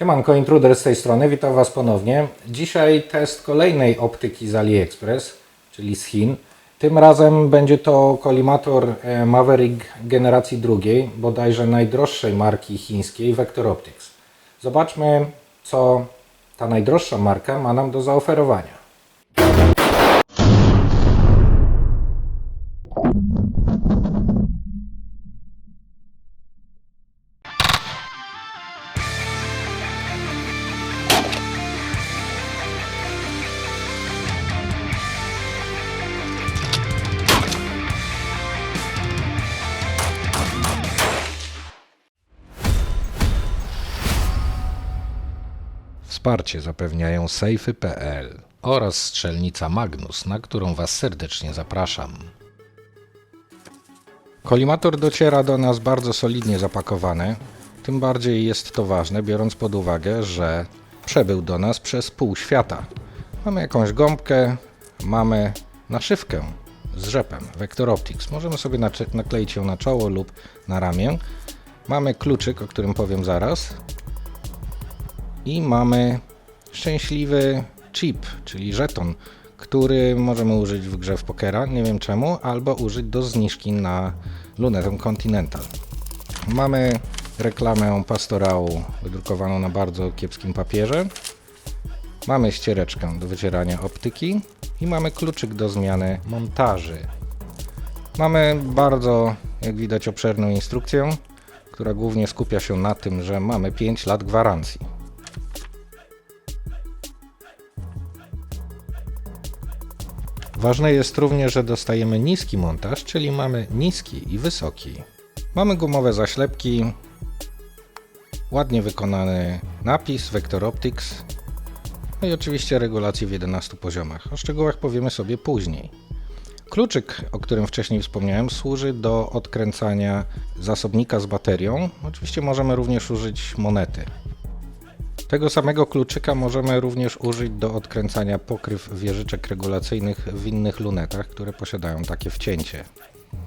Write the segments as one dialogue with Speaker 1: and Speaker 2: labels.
Speaker 1: Siemanko, intruder z tej strony, witam Was ponownie. Dzisiaj test kolejnej optyki z AliExpress, czyli z Chin. Tym razem będzie to kolimator e, Maverick generacji drugiej, bodajże najdroższej marki chińskiej Vector Optics. Zobaczmy, co ta najdroższa marka ma nam do zaoferowania. Wsparcie zapewniają sejfy.pl oraz strzelnica Magnus, na którą Was serdecznie zapraszam. Kolimator dociera do nas bardzo solidnie zapakowany. Tym bardziej jest to ważne, biorąc pod uwagę, że przebył do nas przez pół świata. Mamy jakąś gąbkę, mamy naszywkę z rzepem Vector Optics. Możemy sobie nakleić ją na czoło lub na ramię. Mamy kluczyk, o którym powiem zaraz. I mamy szczęśliwy chip, czyli żeton, który możemy użyć w grze w pokera, nie wiem czemu, albo użyć do zniżki na lunetę Continental. Mamy reklamę pastorału wydrukowaną na bardzo kiepskim papierze. Mamy ściereczkę do wycierania optyki i mamy kluczyk do zmiany montaży. Mamy bardzo, jak widać, obszerną instrukcję, która głównie skupia się na tym, że mamy 5 lat gwarancji. Ważne jest również, że dostajemy niski montaż, czyli mamy niski i wysoki. Mamy gumowe zaślepki, ładnie wykonany napis Vector Optics, no i oczywiście regulacje w 11 poziomach. O szczegółach powiemy sobie później. Kluczyk, o którym wcześniej wspomniałem, służy do odkręcania zasobnika z baterią. Oczywiście możemy również użyć monety. Tego samego kluczyka możemy również użyć do odkręcania pokryw wieżyczek regulacyjnych w innych lunetach, które posiadają takie wcięcie.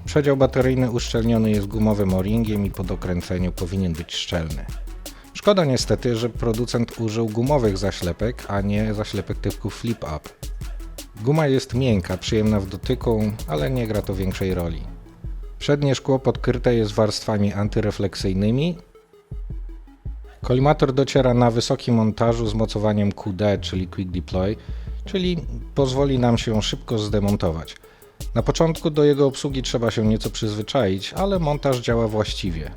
Speaker 1: Przedział bateryjny uszczelniony jest gumowym o-ringiem i po dokręceniu powinien być szczelny. Szkoda niestety, że producent użył gumowych zaślepek, a nie zaślepek typu flip-up. Guma jest miękka, przyjemna w dotyku, ale nie gra to większej roli. Przednie szkło podkryte jest warstwami antyrefleksyjnymi, Kolimator dociera na wysokim montażu z mocowaniem QD, czyli Quick Deploy, czyli pozwoli nam się szybko zdemontować. Na początku do jego obsługi trzeba się nieco przyzwyczaić, ale montaż działa właściwie.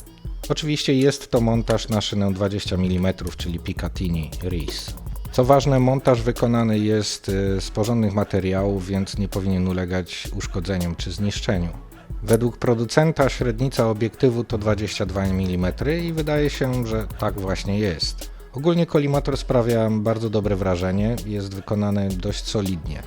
Speaker 1: Oczywiście jest to montaż na szynę 20 mm, czyli Picatinny RIS. Co ważne, montaż wykonany jest y, z porządnych materiałów, więc nie powinien ulegać uszkodzeniom czy zniszczeniu. Według producenta średnica obiektywu to 22 mm i wydaje się, że tak właśnie jest. Ogólnie kolimator sprawia bardzo dobre wrażenie, jest wykonany dość solidnie.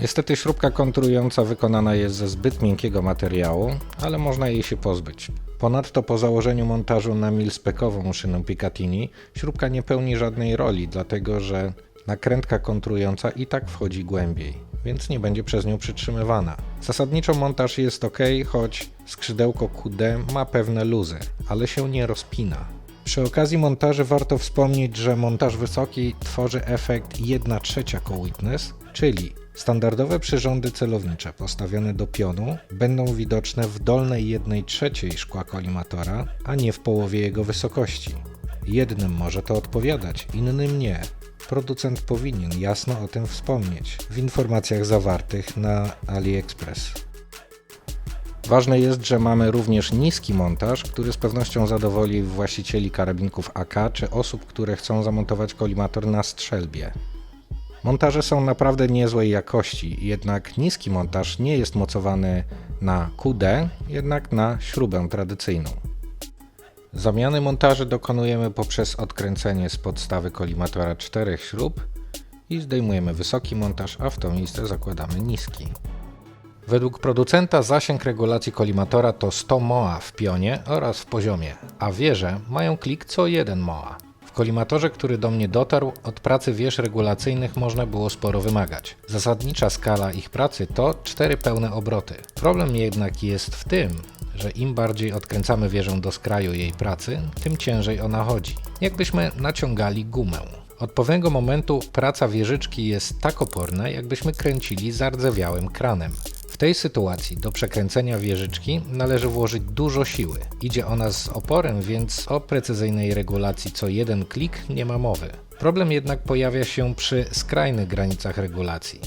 Speaker 1: Niestety śrubka kontrująca wykonana jest ze zbyt miękkiego materiału, ale można jej się pozbyć. Ponadto po założeniu montażu na milspekową szynę Picatinny śrubka nie pełni żadnej roli, dlatego że nakrętka kontrująca i tak wchodzi głębiej, więc nie będzie przez nią przytrzymywana. Zasadniczo montaż jest ok, choć skrzydełko QD ma pewne luzy, ale się nie rozpina. Przy okazji montaży warto wspomnieć, że montaż wysoki tworzy efekt 1 trzecia co-witness, czyli standardowe przyrządy celownicze postawione do pionu będą widoczne w dolnej 1 trzeciej szkła kolimatora, a nie w połowie jego wysokości. Jednym może to odpowiadać, innym nie. Producent powinien jasno o tym wspomnieć w informacjach zawartych na AliExpress. Ważne jest, że mamy również niski montaż, który z pewnością zadowoli właścicieli karabinków AK czy osób, które chcą zamontować kolimator na strzelbie. Montaże są naprawdę niezłej jakości, jednak niski montaż nie jest mocowany na QD, jednak na śrubę tradycyjną. Zamiany montaży dokonujemy poprzez odkręcenie z podstawy kolimatora czterech śrub i zdejmujemy wysoki montaż, a w tą listę zakładamy niski. Według producenta zasięg regulacji kolimatora to 100 moa w pionie oraz w poziomie, a wieże mają klik co 1 moa. W kolimatorze, który do mnie dotarł, od pracy wież regulacyjnych można było sporo wymagać. Zasadnicza skala ich pracy to 4 pełne obroty. Problem jednak jest w tym, że im bardziej odkręcamy wieżę do skraju jej pracy, tym ciężej ona chodzi. Jakbyśmy naciągali gumę. Od pewnego momentu praca wieżyczki jest tak oporna, jakbyśmy kręcili zardzewiałym kranem. W tej sytuacji do przekręcenia wieżyczki należy włożyć dużo siły. Idzie ona z oporem, więc o precyzyjnej regulacji co jeden klik nie ma mowy. Problem jednak pojawia się przy skrajnych granicach regulacji.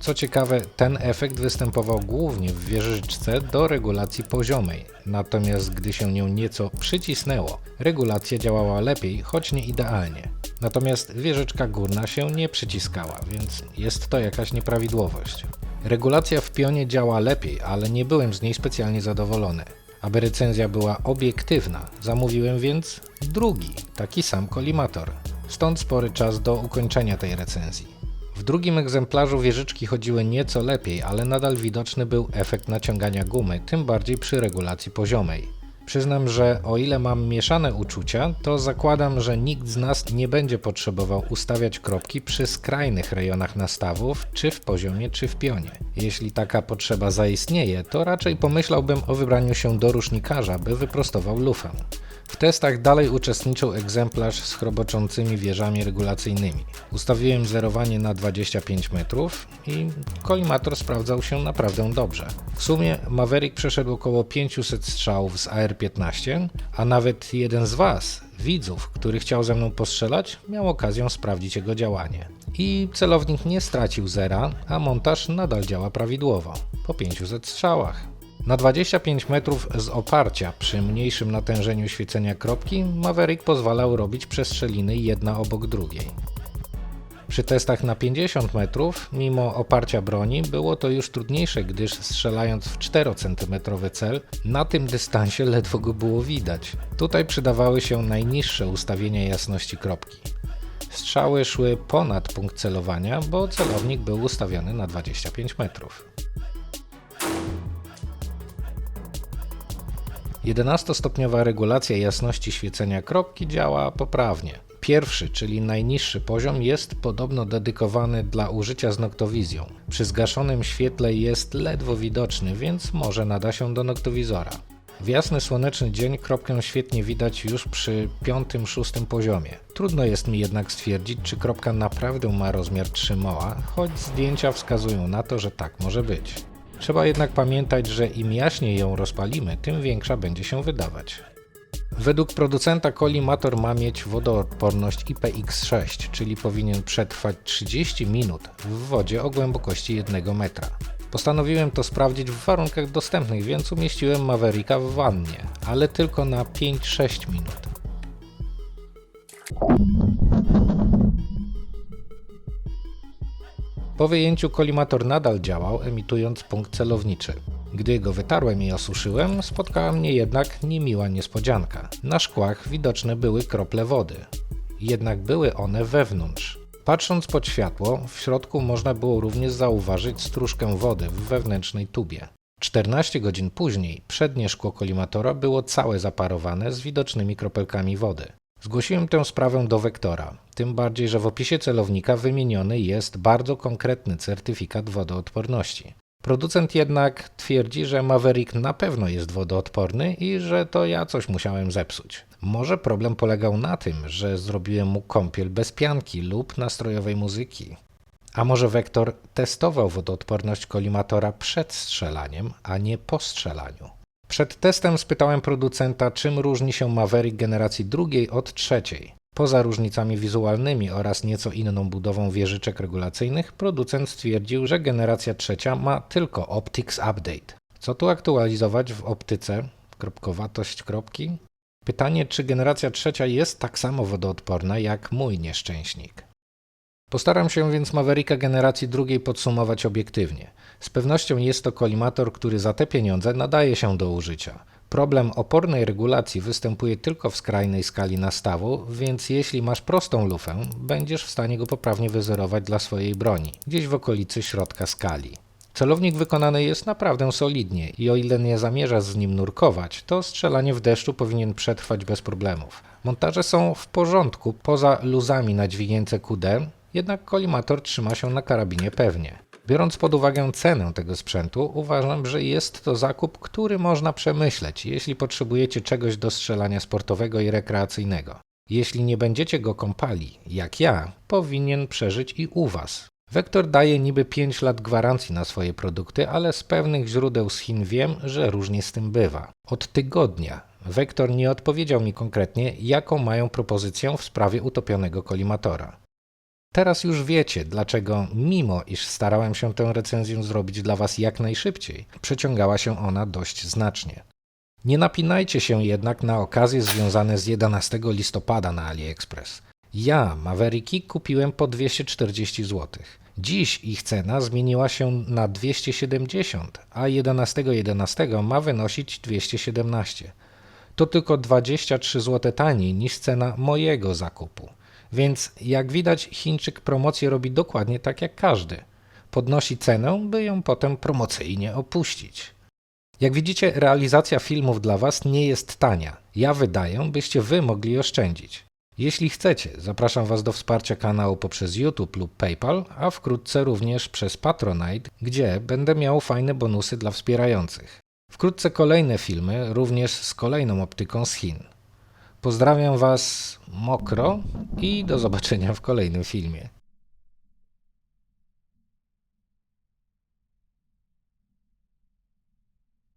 Speaker 1: Co ciekawe, ten efekt występował głównie w wieżyczce do regulacji poziomej, natomiast gdy się nią nieco przycisnęło, regulacja działała lepiej, choć nie idealnie. Natomiast wieżyczka górna się nie przyciskała, więc jest to jakaś nieprawidłowość. Regulacja w pionie działa lepiej, ale nie byłem z niej specjalnie zadowolony. Aby recenzja była obiektywna, zamówiłem więc drugi, taki sam kolimator. Stąd spory czas do ukończenia tej recenzji. W drugim egzemplarzu wieżyczki chodziły nieco lepiej, ale nadal widoczny był efekt naciągania gumy, tym bardziej przy regulacji poziomej. Przyznam, że o ile mam mieszane uczucia, to zakładam, że nikt z nas nie będzie potrzebował ustawiać kropki przy skrajnych rejonach nastawów, czy w poziomie, czy w pionie. Jeśli taka potrzeba zaistnieje, to raczej pomyślałbym o wybraniu się do rusznikarza, by wyprostował lufę. W testach dalej uczestniczył egzemplarz z chroboczącymi wieżami regulacyjnymi. Ustawiłem zerowanie na 25 metrów i kolimator sprawdzał się naprawdę dobrze. W sumie Maverick przeszedł około 500 strzałów z AR-15, a nawet jeden z Was, widzów, który chciał ze mną postrzelać, miał okazję sprawdzić jego działanie. I celownik nie stracił zera, a montaż nadal działa prawidłowo, po 500 strzałach. Na 25 metrów z oparcia przy mniejszym natężeniu świecenia kropki Maverick pozwalał robić przestrzeliny jedna obok drugiej. Przy testach na 50 metrów, mimo oparcia broni, było to już trudniejsze, gdyż strzelając w 4 cm cel, na tym dystansie ledwo go było widać. Tutaj przydawały się najniższe ustawienia jasności kropki. Strzały szły ponad punkt celowania, bo celownik był ustawiony na 25 metrów. 11-stopniowa regulacja jasności świecenia kropki działa poprawnie. Pierwszy, czyli najniższy poziom jest podobno dedykowany dla użycia z noktowizją. Przy zgaszonym świetle jest ledwo widoczny, więc może nada się do noktowizora. W jasny słoneczny dzień kropkę świetnie widać już przy piątym, szóstym poziomie. Trudno jest mi jednak stwierdzić, czy kropka naprawdę ma rozmiar 3 moa, choć zdjęcia wskazują na to, że tak może być. Trzeba jednak pamiętać, że im jaśniej ją rozpalimy, tym większa będzie się wydawać. Według producenta kolimator ma mieć wodoodporność IPX6, czyli powinien przetrwać 30 minut w wodzie o głębokości 1 metra. Postanowiłem to sprawdzić w warunkach dostępnych, więc umieściłem Mavericka w wannie, ale tylko na 5-6 minut. Po wyjęciu kolimator nadal działał, emitując punkt celowniczy. Gdy go wytarłem i osuszyłem, spotkała mnie jednak niemiła niespodzianka. Na szkłach widoczne były krople wody. Jednak były one wewnątrz. Patrząc pod światło, w środku można było również zauważyć stróżkę wody w wewnętrznej tubie. 14 godzin później przednie szkło kolimatora było całe zaparowane z widocznymi kropelkami wody. Zgłosiłem tę sprawę do Wektora, tym bardziej, że w opisie celownika wymieniony jest bardzo konkretny certyfikat wodoodporności. Producent jednak twierdzi, że Maverick na pewno jest wodoodporny i że to ja coś musiałem zepsuć. Może problem polegał na tym, że zrobiłem mu kąpiel bez pianki lub nastrojowej muzyki. A może Wektor testował wodoodporność kolimatora przed strzelaniem, a nie po strzelaniu? Przed testem spytałem producenta, czym różni się Maverick generacji drugiej od trzeciej. Poza różnicami wizualnymi oraz nieco inną budową wieżyczek regulacyjnych, producent stwierdził, że generacja trzecia ma tylko Optics Update. Co tu aktualizować w optyce? Kropkowatość kropki? Pytanie, czy generacja trzecia jest tak samo wodoodporna jak mój nieszczęśnik. Postaram się więc Mavericka generacji drugiej podsumować obiektywnie. Z pewnością jest to kolimator, który za te pieniądze nadaje się do użycia. Problem opornej regulacji występuje tylko w skrajnej skali nastawu, więc jeśli masz prostą lufę, będziesz w stanie go poprawnie wyzerować dla swojej broni, gdzieś w okolicy środka skali. Celownik wykonany jest naprawdę solidnie i o ile nie zamierzasz z nim nurkować, to strzelanie w deszczu powinien przetrwać bez problemów. Montaże są w porządku poza luzami na dźwignięce QD, jednak kolimator trzyma się na karabinie pewnie. Biorąc pod uwagę cenę tego sprzętu, uważam, że jest to zakup, który można przemyśleć, jeśli potrzebujecie czegoś do strzelania sportowego i rekreacyjnego. Jeśli nie będziecie go kąpali, jak ja, powinien przeżyć i u Was. Vector daje niby 5 lat gwarancji na swoje produkty, ale z pewnych źródeł z Chin wiem, że różnie z tym bywa. Od tygodnia Vector nie odpowiedział mi konkretnie, jaką mają propozycję w sprawie utopionego kolimatora. Teraz już wiecie, dlaczego, mimo iż starałem się tę recenzję zrobić dla Was jak najszybciej, przeciągała się ona dość znacznie. Nie napinajcie się jednak na okazje związane z 11 listopada na AliExpress. Ja Mavericki kupiłem po 240 zł. Dziś ich cena zmieniła się na 270, a 11.11 ma wynosić 217. To tylko 23 zł taniej niż cena mojego zakupu. Więc jak widać, Chińczyk promocję robi dokładnie tak jak każdy. Podnosi cenę, by ją potem promocyjnie opuścić. Jak widzicie, realizacja filmów dla Was nie jest tania. Ja wydaję, byście Wy mogli oszczędzić. Jeśli chcecie, zapraszam Was do wsparcia kanału poprzez YouTube lub PayPal, a wkrótce również przez Patronite, gdzie będę miał fajne bonusy dla wspierających. Wkrótce kolejne filmy, również z kolejną optyką z Chin. Pozdrawiam Was mokro i do zobaczenia w kolejnym filmie.